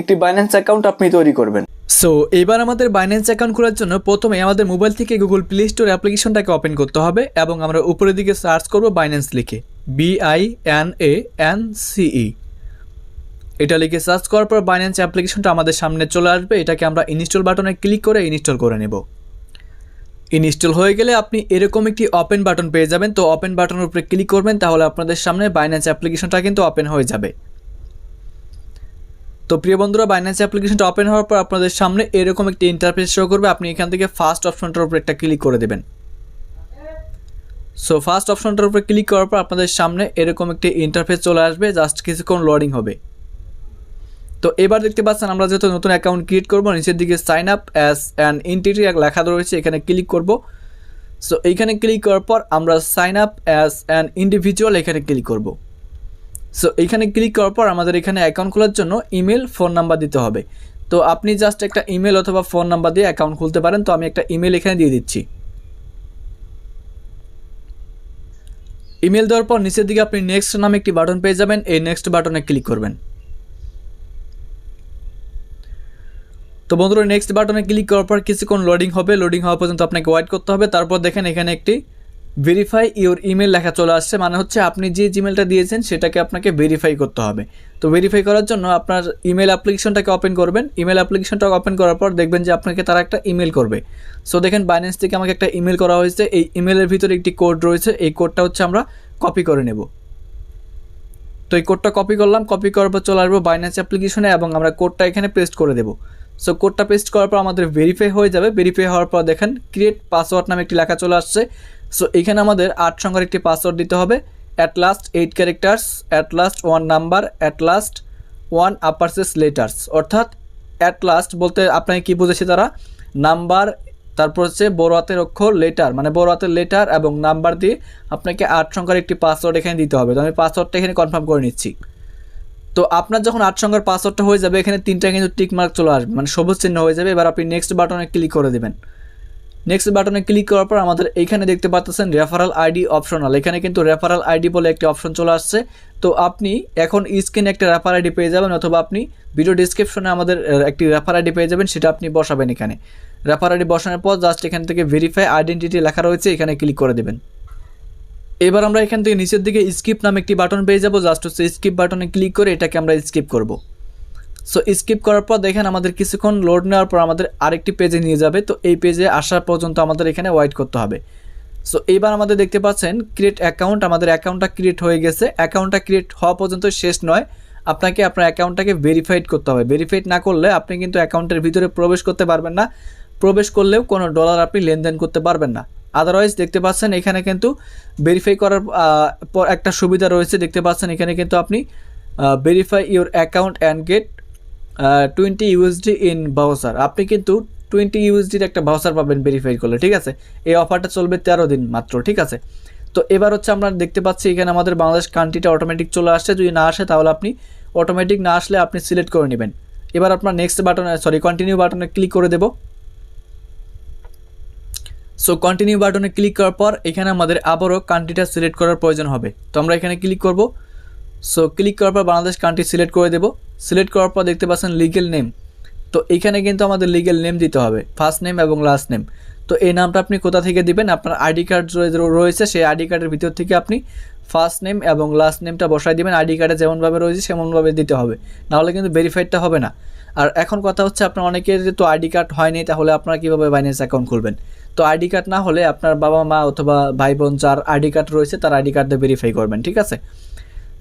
একটি Binance account আপনি তৈরি করবেন। সো এবার আমাদের বাইন্যান্স অ্যাকাউন্ট খোলার জন্য প্রথমে আমাদের মোবাইল থেকে গুগল প্লে স্টোর অ্যাপ্লিকেশনটাকে ওপেন করতে হবে এবং আমরা উপরের দিকে সার্চ করব বাইন্যান্স লিখে। B I N A N C E এটা লিখে সার্চ করার পর বাইন্যান্স অ্যাপ্লিকেশনটা আমাদের সামনে চলে আসবে। এটাকে আমরা ইনস্টল বাটনে ক্লিক করে ইনস্টল করে নেব। ইনস্টল হয়ে গেলে আপনি এরকম একটি ওপেন বাটন পেয়ে যাবেন। তো ওপেন বাটনের উপরে ক্লিক করবেন, তাহলে আপনাদের সামনে বাইন্যান্স অ্যাপ্লিকেশনটা কিন্তু ওপেন হয়ে যাবে। তো প্রিয় বন্ধুরা বাইন্যান্স অ্যাপ্লিকেশনটা ওপেন হওয়ার পর আপনাদের সামনে এরকম একটি ইন্টারফেস শো করবে। আপনি এখান থেকে ফার্স্ট অপশনটার উপর একটা ক্লিক করে দেবেন। সো ফার্স্ট অপশনটার উপরে ক্লিক করার পর আপনাদের সামনে এরকম একটি ইন্টারফেস চলে আসবে জাস্ট কিছুক্ষণ লোডিং হবে। তো এবার দেখতে পাচ্ছেন, আমরা যেহেতু নতুন অ্যাকাউন্ট ক্রিয়েট করব, নিচের দিকে sign up as an entity লেখা রয়েছে, এখানে ক্লিক করব। সো এইখানে ক্লিক করার পর আমরা sign up as an individual এখানে ক্লিক করব। সো এখানে ক্লিক করার পর আমাদের এখানে অ্যাকাউন্ট খোলার জন্য ইমেল ফোন নাম্বার দিতে হবে। তো আপনি জাস্ট একটা ইমেল অথবা ফোন নাম্বার দিয়ে অ্যাকাউন্ট খুলতে পারেন। তো আমি একটা ইমেল এখানে দিয়ে দিচ্ছি। ইমেল দেওয়ার পর নিচের দিকে আপনি নেক্সট নামে একটি বাটন পেয়ে যাবেন। এই নেক্সট বাটনে ক্লিক করবেন। তো বন্ধুরা নেক্সট বাটনে ক্লিক করার পর কিছুক্ষণ লোডিং হবে। লোডিং হওয়া পর্যন্ত আপনাকে ওয়েট করতে হবে। তারপর দেখেন এখানে একটি ভেরিফাই ইওর ইমেল লেখা চলে আসছে মানে হচ্ছে আপনি যে জিমেলটা দিয়েছেন সেটাকে আপনাকে ভেরিফাই করতে হবে। তো ভেরিফাই করার জন্য আপনার ইমেল অ্যাপ্লিকেশনটাকে ওপেন করবেন। ইমেল অ্যাপ্লিকেশনটা ওপেন করার পর দেখবেন যে আপনাকে তারা একটা ইমেল করবে। সো দেখেন বাইন্যান্স থেকে আমাকে একটা ইমেল করা হয়েছে। এই ইমেলের ভিতরে একটি কোড রয়েছে। এই কোডটা হচ্ছে আমরা কপি করে নেব। তো এই কোডটা কপি করলাম। কপি করার পর চলে আসব বাইন্যান্স অ্যাপ্লিকেশনে এবং আমরা কোডটা এখানে পেস্ট করে দেবো। সো কোডটা পেস্ট করার পর আমাদের ভেরিফাই হয়ে যাবে। ভেরিফাই হওয়ার পর দেখেন ক্রিয়েট পাসওয়ার্ড নামে একটি লেখা চলে আসছে। সো এখানে আমাদের আট সংখ্যার একটি পাসওয়ার্ড দিতে হবে। At last eight characters at last one number at last one uppercase letters অর্থাৎ অ্যাট লাস্ট বলতে আপনাকে কী বুঝেছে তারা? নাম্বার তারপর হচ্ছে বড় হাতের অক্ষর লেটার মানে বড় হাতের লেটার এবং নাম্বার দিয়ে আপনাকে আট সংখ্যার একটি পাসওয়ার্ড এখানে দিতে হবে। তো আমি পাসওয়ার্ডটা এখানে কনফার্ম করে নিচ্ছি। তো আপনার যখন আট সংখ্যার পাসওয়ার্ডটা হয়ে যাবে, এখানে তিনটা কিন্তু টিক মার্ক চলে আসবে। মানে সবুজ চিহ্ন হয়ে যাবে। এবার আপনি নেক্সট বাটনে ক্লিক করে দেবেন। নেক্সট বাটনে ক্লিক করার পর আমাদের এখানে দেখতে পাচ্ছেন রেফারাল আইডি অপশনাল এখানে কিন্তু রেফারাল আইডি বলে একটি অপশন চলে আসছে। তো আপনি এখন স্ক্রিনে একটা রেফার আইডি পেয়ে যাবেন অথবা আপনি ভিডিও ডিসক্রিপশনে আমাদের একটি রেফার আইডি পেয়ে যাবেন, সেটা আপনি বসাবেন এখানে। রেফার আইডি বসানোর পর জাস্ট এখান থেকে ভেরিফাই আইডেন্টিটি লেখা রয়েছে, এখানে ক্লিক করে দেবেন। এবার আমরা এখান থেকে নিচের দিকে স্কিপ নামে একটি বাটন পেয়ে যাব। জাস্ট হচ্ছে স্কিপ বাটনে ক্লিক করে এটাকে আমরা স্কিপ করব। সো স্কিপ করার পর দেখেন আমাদের কিছুক্ষণ লোড নেওয়ার পর আমাদের আরেকটি পেজে নিয়ে যাবে। তো এই পেজে আসা পর্যন্ত আমাদের এখানে ওয়েট করতে হবে। সো এইবার আমাদের দেখতে পাচ্ছেন ক্রিয়েট অ্যাকাউন্ট আমাদের অ্যাকাউন্টটা ক্রিয়েট হয়ে গেছে। অ্যাকাউন্টটা ক্রিয়েট হওয়া পর্যন্ত শেষ নয়। আপনাকে আপনার অ্যাকাউন্টটাকে ভেরিফাইড করতে হবে। ভেরিফাইড না করলে আপনি কিন্তু অ্যাকাউন্টের ভিতরে প্রবেশ করতে পারবেন না। প্রবেশ করলেও কোনো ডলার আপনি লেনদেন করতে পারবেন না। আদারওয়াইজ দেখতে পাচ্ছেন এখানে কিন্তু ভেরিফাই করার পর একটা সুবিধা রয়েছে। দেখতে পাচ্ছেন এখানে কিন্তু আপনি verify your account and get twenty USD in browser আপনি কিন্তু টোয়েন্টি ইউএসডির একটা বাউসার পাবেন ভেরিফাই করলে, ঠিক আছে? এই অফারটা চলবে তেরো দিন মাত্র, ঠিক আছে? তো এবার হচ্ছে আমরা দেখতে পাচ্ছি এখানে আমাদের বাংলাদেশ কান্ট্রিটা অটোমেটিক চলে আসছে। যদি না আসে তাহলে আপনি অটোমেটিক না আসলে আপনি সিলেক্ট করে নেবেন। এবার আপনার নেক্সট বাটনে সরি কন্টিনিউ বাটনে ক্লিক করে দেবো। সো কন্টিনিউ বাটনে ক্লিক করার পর এখানে আমাদের আবারও কান্ট্রিটা সিলেক্ট করার প্রয়োজন হবে। তো আমরা এখানে ক্লিক করব। সো ক্লিক করার পর বাংলাদেশ কান্ট্রি সিলেক্ট করে দেব। সিলেক্ট করার পর দেখতে পাচ্ছেন লিগেল নেম তো এখানে কিন্তু আমাদের লিগেল নেম দিতে হবে। ফার্স্ট নেম এবং লাস্ট নেম তো এই নামটা আপনি কোথা থেকে দিবেন? আপনার আইডি কার্ড রয়েছে, সেই আইডি কার্ডের ভিতর থেকে আপনি ফার্স্ট নেম এবং লাস্ট নেমটা বসাই দিবেন। আইডি কার্ডে যেমনভাবে রয়েছে, সেমনভাবে দিতে হবে। নাহলে কিন্তু ভেরিফাইডটা হবে না। আর এখন কথা হচ্ছে, আপনার অনেকের তো আইডি কার্ড হয়নি, তাহলে আপনারা কীভাবে বাইন্যান্স অ্যাকাউন্ট খুলবেন? তো আইডি কার্ড না হলে আপনার বাবা মা অথবা ভাই বোন যার আইডি কার্ড রয়েছে, তার আইডি কার্ড ভেরিফাই করবেন, ঠিক আছে?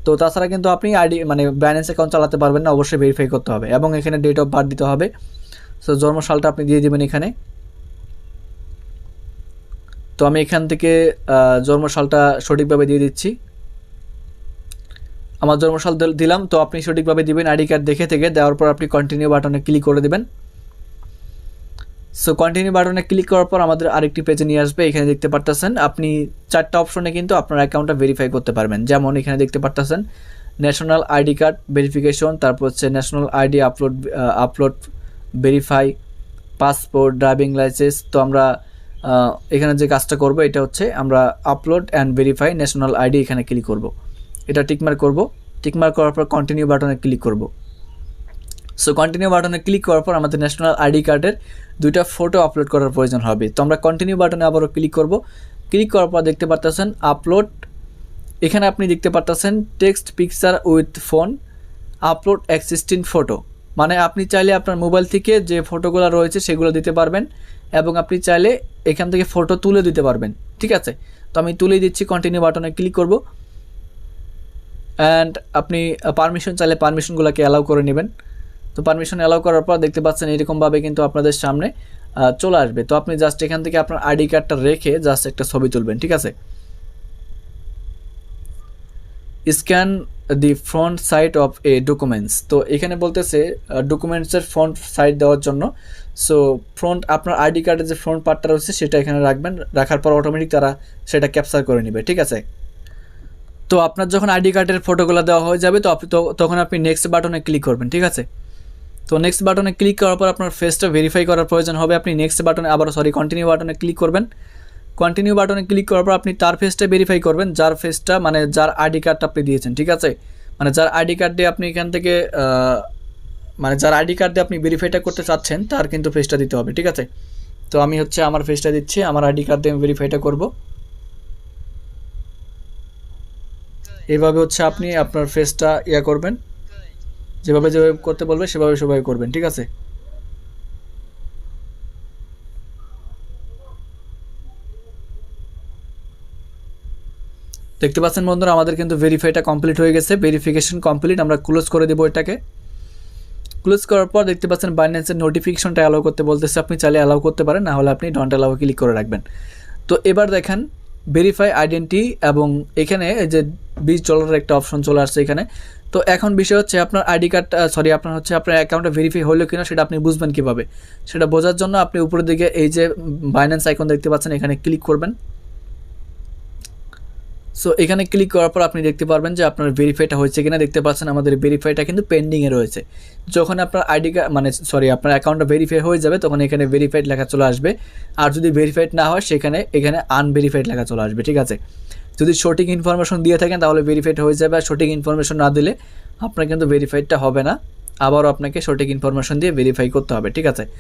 তো তাছাড়া কিন্তু আপনি আইডি মানে ব্যালেন্স অ্যাকাউন্ট চালাতে পারবেন না অবশ্যই ভেরিফাই করতে হবে। এবং এখানে ডেট অফ বার্থ দিতে হবে। সো জন্মসালটা আপনি দিয়ে দেবেন এখানে। তো আমি এখান থেকে আহ, জন্মসালটা সঠিকভাবে দিয়ে দিচ্ছি। আমার জন্মসাল দিল- দিলাম তো আপনি সঠিকভাবে দিবেন আইডি কার্ড দেখে থেকে দেওয়ার পর আপনি কন্টিনিউ বাটনে ক্লিক করে দেবেন। সো কন্টিনিউ বাটনে ক্লিক করার পর আমাদের আরেকটি পেজে নিয়ে আসবে, এখানে দেখতে পারতেছেন, আপনি চারটা অপশনে কিন্তু আপনার অ্যাকাউন্টটা ভেরিফাই করতে পারবেন। যেমন এখানে দেখতে পারতেছেন ন্যাশনাল আইডি কার্ড ভেরিফিকেশন তারপর হচ্ছে national ID upload upload verify passport driving licence তো আমরা এখানে যে কাজটা করব, এটা হচ্ছে আমরা upload and verify national ID এখানে ক্লিক করব। এটা টিকমার্ক করব। টিকমার্ক করার পর কন্টিনিউ বাটনে ক্লিক করব। সো কন্টিনিউ বাটনে ক্লিক করার পর আমাদের ন্যাশনাল আইডি কার্ডের দুইটা ফটো আপলোড করার প্রয়োজন হবে। তো আমরা কন্টিনিউ বাটনে আবারও ক্লিক করব। ক্লিক করার পর দেখতে পারতেছেন আপলোড এখানে আপনি দেখতে পারতেছেন text picture with phone upload existing photo মানে আপনি চাইলে আপনার মোবাইল থেকে যে ফটোগুলো রয়েছে সেগুলো দিতে পারবেন এবং আপনি চাইলে এখান থেকে ফটো তুলে দিতে পারবেন। ঠিক আছে? তো আমি তুলে দিচ্ছি কন্টিনিউ বাটনে ক্লিক করব। অ্যান্ড আপনি পারমিশন চাইলে পারমিশনগুলোকে অ্যালাউ করে নেবেন। তো পারমিশন অ্যালাউ করার পর দেখতে পাচ্ছেন এরকমভাবে কিন্তু আপনাদের সামনে চলে আসবে। তো আপনি জাস্ট এখান থেকে আপনার আইডি কার্ডটা রেখে জাস্ট একটা ছবি তুলবেন, ঠিক আছে? Scan the front side of a documents. তো এখানে বলতেছে ডকুমেন্টসের ফ্রন্ট সাইড দেওয়ার জন্য। সো ফ্রন্ট আপনার আইডি কার্ডের যে ফ্রন্ট পার্টটা রয়েছে, সেটা এখানে রাখবেন। রাখার পর অটোমেটিক তারা সেটা ক্যাপচার করে নেবে, ঠিক আছে? তো আপনার যখন আইডি কার্ডের ফটোগুলো দেওয়া হয়ে যাবে, তো তখন আপনি নেক্সট বাটনে ক্লিক করবেন, ঠিক আছে? তো নেক্সট বাটনে ক্লিক করার পর আপনার ফেসটা ভেরিফাই করার প্রয়োজন হবে। আপনি নেক্সট বাটনে আবার সরি কন্টিনিউ বাটনে ক্লিক করবেন। কন্টিনিউ বাটনে ক্লিক করার পর আপনি তার ফেসটা ভেরিফাই করবেন, যার ফেসটা মানে যার আইডি কার্ডটা আপনি দিয়েছেন, ঠিক আছে? মানে যার আইডি কার্ড দিয়ে আপনি এখান থেকে মানে যার আইডি কার্ড দিয়ে আপনি ভেরিফাইটা করতে চাচ্ছেন, তার কিন্তু ফেসটা দিতে হবে, ঠিক আছে? তো আমি হচ্ছে আমার ফেসটা দিচ্ছি, আমার আইডি কার্ড দিয়ে আমি ভেরিফাইটা করব। এইভাবে হচ্ছে আপনি আপনার ফেসটা ইয়া করবেন। যেভাবে যেভাবে করতে বলবে, সেভাবে সেভাবে করবেন, ঠিক আছে? দেখতে পাচ্ছেন বন্ধুরা, আমাদের কিন্তু ভেরিফাইটা কমপ্লিট হয়ে গেছে। ভেরিফিকেশন কমপ্লিট আমরা ক্লোজ করে দেবো এটাকে। ক্লোজ করার পর দেখতে পাচ্ছেন বাইন্যান্সের নোটিফিকেশনটা অ্যালাউ করতে বলতেছে, আপনি চাইলে অ্যালাউ করতে পারেন, না হলে আপনি ডন্ট অ্যালাউ ক্লিক করে রাখবেন। তো এবার দেখেন ভেরিফাই আইডেন্টি এবং এখানে যে বিশ ডলারের একটা অপশন চলে আসছে এখানে। তো এখন বিষয় হচ্ছে আপনার আইডি কার্ড সরি আপনার হচ্ছে আপনার অ্যাকাউন্টটা ভেরিফাই হলো কিনা সেটা আপনি বুঝবেন কীভাবে। সেটা বোঝার জন্য আপনি উপরের দিকে এই যে বাইন্যান্স আইকন দেখতে পাচ্ছেন, এখানে ক্লিক করবেন। সো এখানে ক্লিক করার পর আপনি দেখতে পারবেন যে আপনার ভেরিফাইটা হয়েছে কিনা। দেখতে পাচ্ছেন আমাদের ভেরিফাইটা কিন্তু পেন্ডিংয়ে রয়েছে। যখন আপনার আইডি কার্ড মানে সরি আপনার অ্যাকাউন্টটা ভেরিফাই হয়ে যাবে, তখন এখানে ভেরিফাইড লেখা চলে আসবে। আর যদি ভেরিফাইড না হয়, সেখানে, এখানে আনভেরিফাইড লেখা চলে আসবে, ঠিক আছে? যদি সঠিক ইনফরমেশন দিয়ে থাকেন, তাহলে ভেরিফাইড হয়ে যাবে। আর সঠিক ইনফরমেশন না দিলে আপনার কিন্তু ভেরিফাইডটা হবে না। আবারও আপনাকে সঠিক ইনফরমেশন দিয়ে ভেরিফাই করতে হবে, ঠিক আছে?